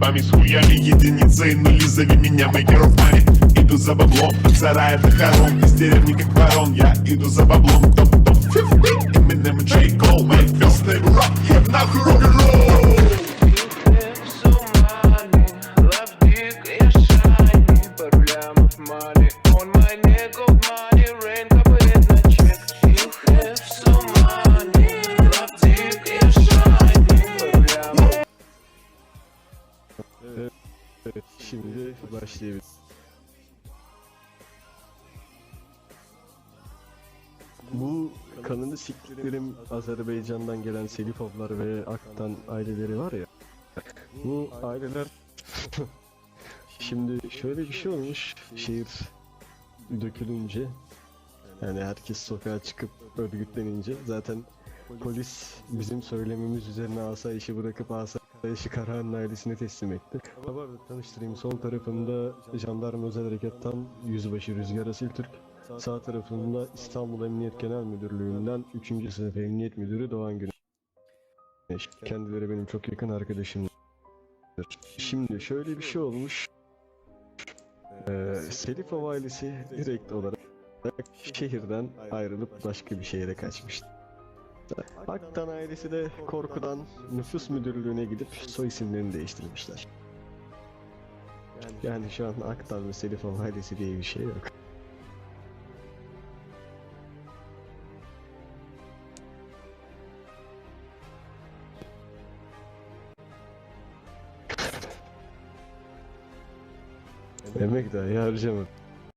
память хуями Единицы и нули, зови меня мейкер of money Иду за баблом, сарая до хором Из деревни как ворон, я иду за баблом. Топ-топ şimdi başlayabiliriz. Bu kanını siktiklerim Azerbaycan'dan gelen Selipovlar ve Aktan aileleri var ya. Bu aileler şimdi şöyle bir şey olmuş. Şehir dökülünce yani herkes sokağa çıkıp örgütlenince zaten polis bizim söylememiz üzerine asayişi bırakıp asayişi Karahan'ın ailesine teslim etti. Bu arada tanıştırayım sol tarafında jandarma özel harekattan yüzbaşı Rüzgar Asiltürk. Sağ tarafında İstanbul Emniyet Genel Müdürlüğü'nden 3. sınıf Emniyet Müdürü Doğan Güneş. Kendileri benim çok yakın arkadaşımdır. Şimdi şöyle bir şey olmuş. Ee, Selifov ailesi direkt olarak şehirden ayrılıp başka bir şehre kaçmıştı. Aktan ailesi de korkudan nüfus müdürlüğüne gidip soy isimlerini değiştirmişler. Yani şu an Aktan ve Selifov ailesi diye bir şey yok. Demek dahi harcamadım.